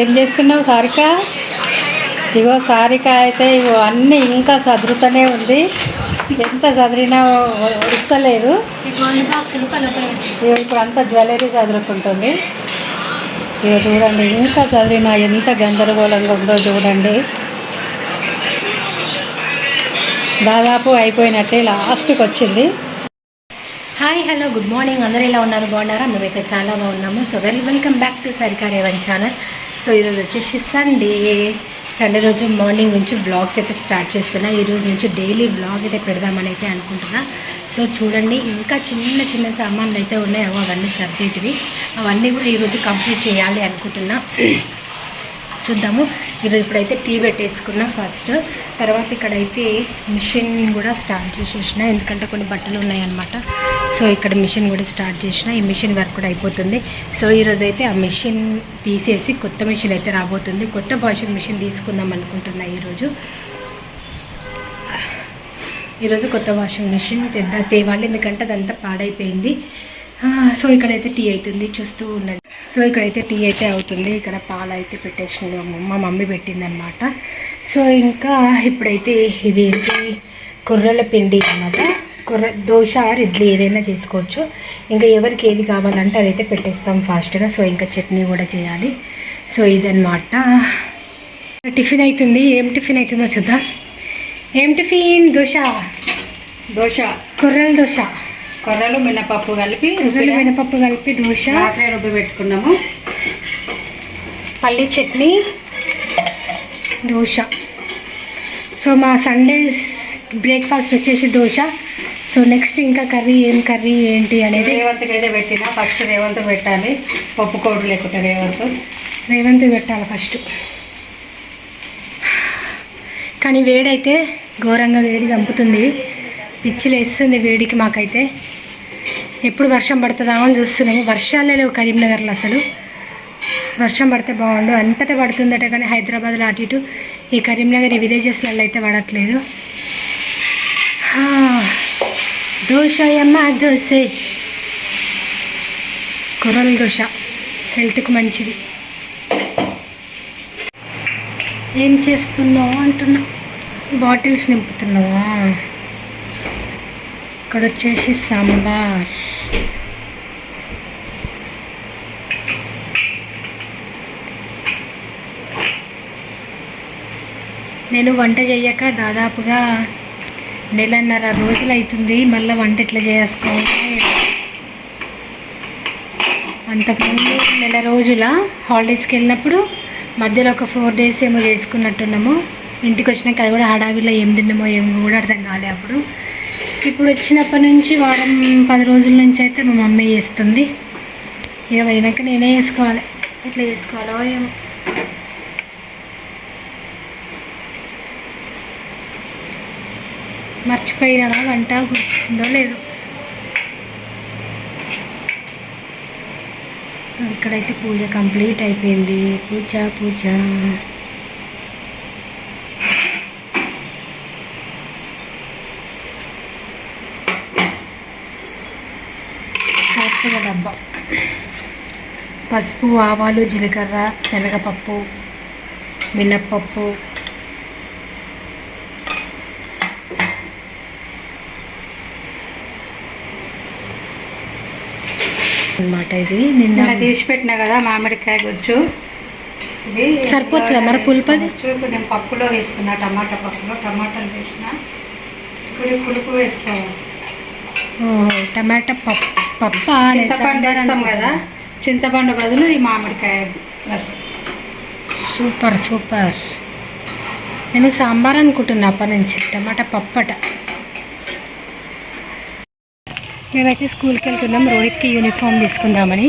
ఏం చేస్తున్నావు సారిక? ఇగో సారిక అయితే ఇగో అన్నీ ఇంకా చదువుతూనే ఉంది. ఎంత చదివినా వస్తలేదు ఇగో ఇప్పుడు అంతా జ్యువెలరీ చదువుకుంటుంది ఇక చూడండి ఇంకా చదివినా ఎంత గందరగోళంగా ఉందో చూడండి. దాదాపు అయిపోయినట్టే లాస్ట్కి వచ్చింది. Hi hello good morning. అందరూ ఎలా ఉన్నారు? బాగున్నారా? మేమైతే చాలా బాగున్నాము. So well welcome back to Sarika Revan channel. So ఈరోజు వచ్చేసి సండే సండే రోజు మార్నింగ్ నుంచి బ్లాగ్స్ అయితే స్టార్ట్ చేస్తున్నా. ఈ రోజు నుంచి డైలీ బ్లాగ్ అయితే పెడదామని అయితే అనుకుంటున్నా. సో చూడండి ఇంకా చిన్న చిన్న సామాన్లు అయితే ఉన్నాయి. అవన్నీ సర్దేటివి. అవన్నీ కూడా ఈరోజు కంప్లీట్ చేయాలి అనుకుంటున్నా. చూద్దాము. ఈరోజు ఇప్పుడైతే టీ పెట్టేసుకున్నాం ఫస్ట్. తర్వాత ఇక్కడైతే మిషన్ కూడా స్టార్ట్ చేసేసిన. ఎందుకంటే కొన్ని బట్టలు ఉన్నాయన్నమాట. సో ఇక్కడ మిషన్ కూడా స్టార్ట్ చేసిన. ఈ మిషన్ వర్క్ కూడా అయిపోతుంది. సో ఈరోజు అయితే ఆ మిషన్ తీసేసి కొత్త మిషన్ అయితే రాబోతుంది. కొత్త వాషింగ్ మిషన్ తీసుకుందాం అనుకుంటున్నా ఈరోజు ఈరోజు కొత్త వాషింగ్ మిషన్ తెద్దా తేవాలి. ఎందుకంటే అదంతా పాడైపోయింది. సో ఇక్కడైతే టీ అవుతుంది. చూస్తూ ఉండండి. సో ఇక్కడైతే టీ అయితే అవుతుంది. ఇక్కడ పాలు అయితే పెట్టేసింది మా మమ్మ- మా మమ్మీ పెట్టింది అనమాట సో ఇంకా ఇప్పుడైతే ఇది ఏంటి కొర్రల పిండి అన్నమాట. కొర్ర దోశ ఆర్ ఇడ్లీ ఏదైనా చేసుకోవచ్చు. ఇంకా ఎవరికి ఏది కావాలంటే అదైతే పెట్టేస్తాం ఫాస్ట్గా. సో ఇంకా చట్నీ కూడా చేయాలి. సో ఇదన్నమాట. టిఫిన్ అవుతుంది. ఏం టిఫిన్ అవుతుందో చూద్దాం. ఏం టిఫిన్? దోశ. దోశ. కొర్రల దోశ. కొర్రలు మినపప్పు కలిపి కొర్రల మినపప్పు కలిపి దోశ. రాత్రి రుబ్బి పెట్టుకున్నాము పల్లి చట్నీ దోశ. సో మా సండే బ్రేక్ఫాస్ట్ వచ్చేసి దోశ. సో నెక్స్ట్ ఇంకా కర్రీ ఏం కర్రీ ఏంటి అనేది రేవంత్కి అయితే పెట్టిన. ఫస్ట్ రేవంత్ పెట్టాలి. పప్పు కోడు లేకుంటే రేవంత్. రేవంత్ పెట్టాలి ఫస్ట్ కానీ వేడైతే ఘోరంగా వేడి చంపుతుంది. పిచ్చిలు వేస్తుంది వేడికి మాకైతే. ఎప్పుడు వర్షం పడుతుందా అని చూస్తున్నాము. వర్షాలే లేవు కరీంనగర్లో అసలు. వర్షం పడితే బాగుండు. అంతటా పడుతుందట కానీ హైదరాబాద్లో అటు ఇటు ఈ కరీంనగర్ ఈ విలేజెస్లలో అయితే పడట్లేదు. హా, దోశ అమ్మ దోశ? హెల్త్కు దోశ. మంచిది. ఏం చేస్తున్నావు అంటున్నా. బాటిల్స్ నింపుతున్నావా? ఇక్కడ వచ్చేసి సాంబార్. నేను వంట చేయక దాదాపుగా నెలన్నర రోజులు అవుతుంది మళ్ళీ వంట ఎట్లా చేసుకోవాలి అంతకుముందు నెల రోజుల హాలిడేస్కి వెళ్ళినప్పుడు మధ్యలో ఒక ఫోర్ డేస్ ఏమో చేసుకున్నట్టున్నాము. ఇంటికి వచ్చినాక అది కూడా హడావిలో ఏం తిన్నామో ఏమో కూడా అర్థం కాలే అప్పుడు. ఇప్పుడు వచ్చినప్పటి నుంచి వారం పది రోజుల నుంచి అయితే మా మమ్మీ చేస్తుంది. ఇక పోయినాక నేనే చేసుకోవాలి. ఎట్లా చేసుకోవాలో ఏమో. మర్చిపోయినా వంట గుర్తుందో లేదు. సో ఇక్కడైతే పూజ కంప్లీట్ అయిపోయింది. పూజ పూజ. కరెక్ట్గా డబ్బా. పసుపు ఆవాలు జీలకర్ర శనగపప్పు మినప్పప్పు అన్నమాట ఇది. నిన్న తీసి పెట్టినా కదా మామిడికాయ గుజ్జు. ఇది సరిపోతుందా మరి పులుపది? నేను పప్పులో వేస్తున్నా టమాటా పప్పులో. టమాటాలు వేసిన ఇప్పుడు పులుపు వేసుకోవాలి. టమాటా పప్పు పప్ప చింతపండు వేస్తాం కదా చింతపండు బదులు ఈ మామిడికాయ రసం. Super super. నేను సాంబార్ అనుకుంటున్నా అప్పటి నుంచి టమాటా పప్పట. మేమైతే స్కూల్కి వెళ్తున్నాం. రోహిత్కి యూనిఫామ్ తీసుకుందామని.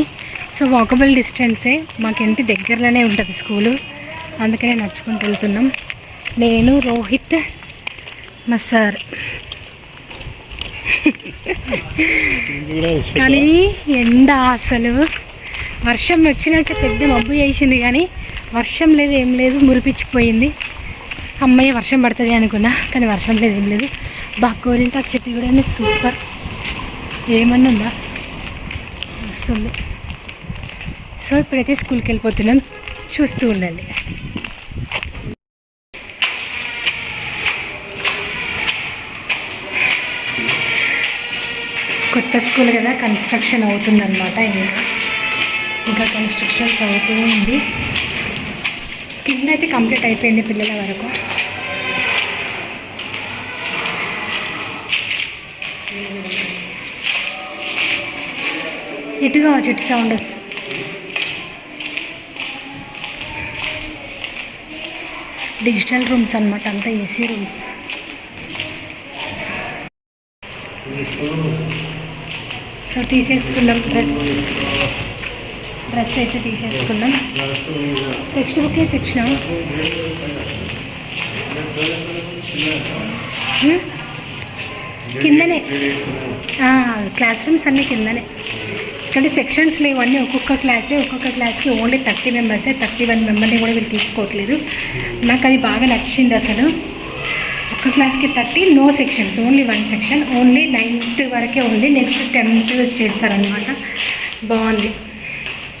సో వాకబుల్ డిస్టెన్సే మాకు ఇంటి దగ్గరలోనే ఉంటుంది స్కూలు. అందుకనే నడుచుకుంటూ వెళ్తున్నాం. నేను రోహిత్ మా సార్. కానీ ఎండ అసలు. వర్షం వచ్చినట్టు పెద్ద మబ్బు చేసింది కానీ వర్షం లేదు ఏం లేదు మురిపించిపోయింది. అమ్మాయి వర్షం పడుతుంది అనుకున్నా కానీ వర్షం లేదు ఏం లేదు. బాగా గోరింటాకు చెట్టు కూడా సూపర్. ఏమన్నా ఉందా? వస్తుంది. సో ఇప్పుడైతే స్కూల్కి వెళ్ళిపోతున్నాం. చూస్తూ ఉండండి. కొత్త స్కూల్ కదా కన్స్ట్రక్షన్ అవుతుందన్నమాట ఇంకా. ఇంకా కన్స్ట్రక్షన్స్ అవుతూ ఉంది. కింద అయితే కంప్లీట్ అయిపోయింది పిల్లల వరకు. ఇటుగా చెట్టు సౌండ్ డిజిటల్ రూమ్స్ అన్నమాట అంతా ఏసీ రూమ్స్ సో తీసేసుకున్నాం డ్రెస్ డ్రెస్ అయితే తీసేసుకున్నాం టెక్స్ట్ బుక్ అయితే తెచ్చినాం hmm? కిందనే. క్లాస్ రూమ్స్ అన్నీ కిందనే. ఇక్కడ సెక్షన్స్ లేవన్నీ ఒక్కొక్క క్లాసే ఒక్కొక్క క్లాస్కి ఓన్లీ థర్టీ మెంబర్సే థర్టీ వన్ మెంబర్ని కూడా వీళ్ళు తీసుకోవట్లేదు. నాకు అది బాగా నచ్చింది అసలు. ఒక్క క్లాస్కి thirty no sections only one section only ninth వరకే ఉంది. నెక్స్ట్ టెన్త్ చేస్తారనమాట బాగుంది.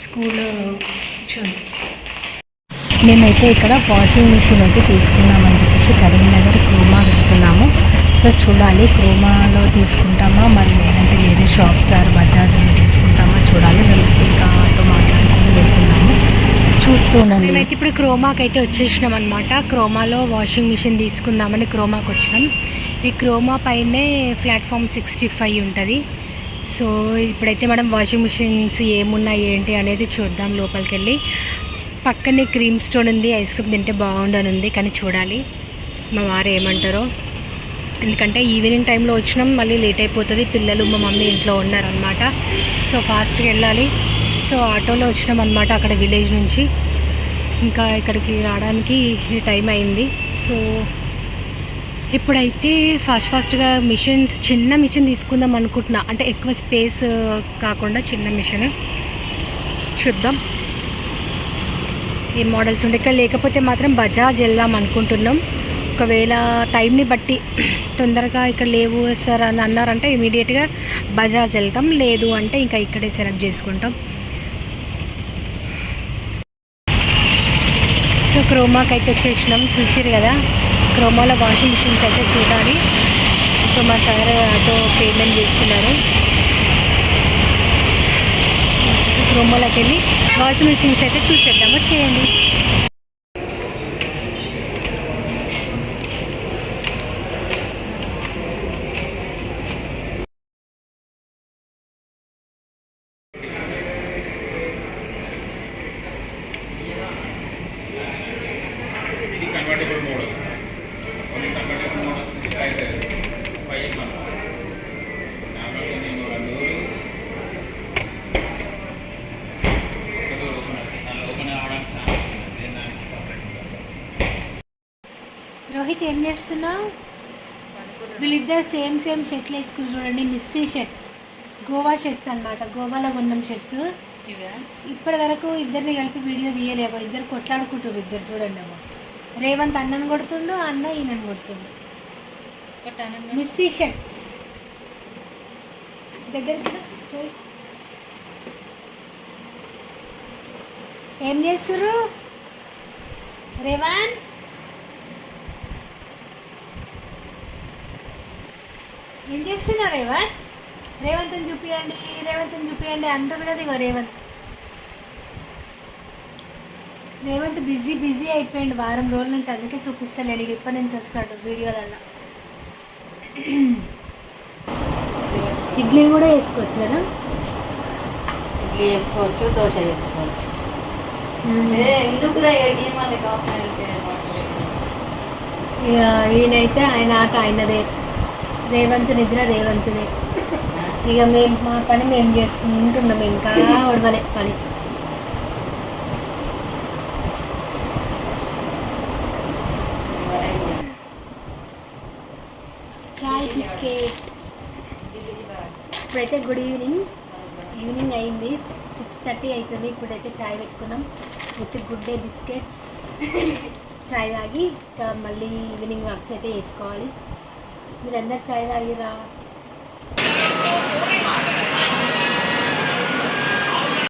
స్కూల్ చూడండి మేమైతే ఇక్కడ వాషింగ్ మిషన్ అయితే తీసుకున్నామని చెప్పేసి కరీంనగర్ క్రోమా వెళ్తున్నాము. సో చూడాలి క్రోమాలో తీసుకుంటామా? మరి లేదంటే వేరే షాప్స్ ఆర్ బజాజ్ తీసుకుంటామా చూడాలి. మేము ఇంకా ఆటో మాట్లాడుకుని వెళ్తున్నాము చూస్తూ ఉండండి. మేమైతే ఇప్పుడు క్రోమాకి అయితే వచ్చేసినాం అనమాట క్రోమాలో వాషింగ్ మిషన్ తీసుకుందామని క్రోమాకి వచ్చినాం. ఈ క్రోమా పైనే ప్లాట్ఫామ్ సిక్స్టీ ఫైవ్ ఉంటుంది. సో ఇప్పుడైతే మనం వాషింగ్ మిషన్స్ ఏమున్నాయి ఏంటి అనేది చూద్దాం లోపలికి వెళ్ళి పక్కనే క్రీమ్ స్టోన్ ఉంది ఐస్ క్రీమ్ తింటే బాగుండని ఉంది కానీ చూడాలి. మా వారు ఏమంటారో. ఎందుకంటే ఈవినింగ్ టైంలో వచ్చినాం మళ్ళీ లేట్ అయిపోతుంది పిల్లలు మా మమ్మీ ఇంట్లో ఉన్నారనమాట సో ఫాస్ట్గా వెళ్ళాలి. సో ఆటోలో వచ్చినాం అనమాట అక్కడ విలేజ్ నుంచి. ఇంకా ఇక్కడికి రావడానికి టైం అయింది. సో ఇప్పుడైతే ఫాస్ట్ ఫాస్ట్గా మిషన్స్ చిన్న మిషన్ తీసుకుందాం అనుకుంటున్నా. అంటే ఎక్కువ స్పేస్ కాకుండా చిన్న మిషన్. చూద్దాం. ఏ మోడల్స్ ఉండే. ఇక్కడ లేకపోతే మాత్రం బజాజ్ వెళ్దాం అనుకుంటున్నాం. ఒకవేళ టైంని బట్టి తొందరగా ఇక్కడ లేవు సార్ అని అన్నారంటే ఇమీడియట్గా బజాజ్ వెళ్తాం. లేదు అంటే ఇంకా ఇక్కడే సెలెక్ట్ చేసుకుంటాం. సో క్రోమాకి అయితే వచ్చేసినాం. చూసిరు కదా? క్రోమాలో వాషింగ్ మిషన్స్ అయితే చూడాలి. సో మా సార్ ఆటో పేమెంట్ చేస్తున్నారు. క్రోమాలోకి వెళ్ళి వాషింగ్ మిషన్స్ అయితే చూసేద్దాము. చేయండి. రోహిత్ ఏం చేస్తున్నావు? వీళ్ళిద్దరు సేమ్ సేమ్ షర్ట్లు వేసుకుని చూడండి మిస్సీ షర్ట్స్. గోవా షర్ట్స్ అన్నమాట గోవాలో కొన్నాం షర్ట్స్. ఇప్పటి వరకు ఇద్దరిని కలిపి వీడియో తీయలేమో ఇద్దరు కొట్లాడుకుంటారు ఇద్దరు చూడండి ఏమో రేవంత్ అన్నను కొడుతుండు అన్న ఈయనను కొడుతుండు. మిస్సీ షర్ట్స్. దగ్గరికి రా, రోహిత్. ఏం చేస్తుర్రు? రేవాన్? ఏం చేస్తున్నారు రేవంత్? రేవంత్ని చూపియండి రేవంత్ని చూపియండి అంటారు కదా ఇగో రేవంత్. రేవంత్ బిజీ బిజీ అయిపోయింది వారం రోజుల నుంచి అందుకే చూపిస్తలేడు ఇక ఇప్పటి నుంచి వస్తాడు వీడియోలలో ఇడ్లీ కూడా వేసుకోవచ్చు కదా ఇడ్లీ చేసుకోవచ్చు దోశ చేసుకోవచ్చు ఎందుకు ఈయనైతే ఆయన ఆట ఆయనదే. రేవంత్ నిద్ర రేవంతునే ఇక మేము మా పని మేము చేసుకుంటున్నాం ఇంకా ఒడవలే పని. చాయ్ బిస్కెట్. ఇప్పుడైతే గుడ్ ఈవినింగ్. ఈవినింగ్ అయింది సిక్స్ థర్టీ అవుతుంది. ఇప్పుడైతే చాయ్ పెట్టుకున్నాం. With good day biscuits. చాయ్ తాగి ఇంకా మళ్ళీ ఈవినింగ్ వర్క్స్ అయితే వేసుకోవాలి. మీరందరు చాయ్ తాగిరా.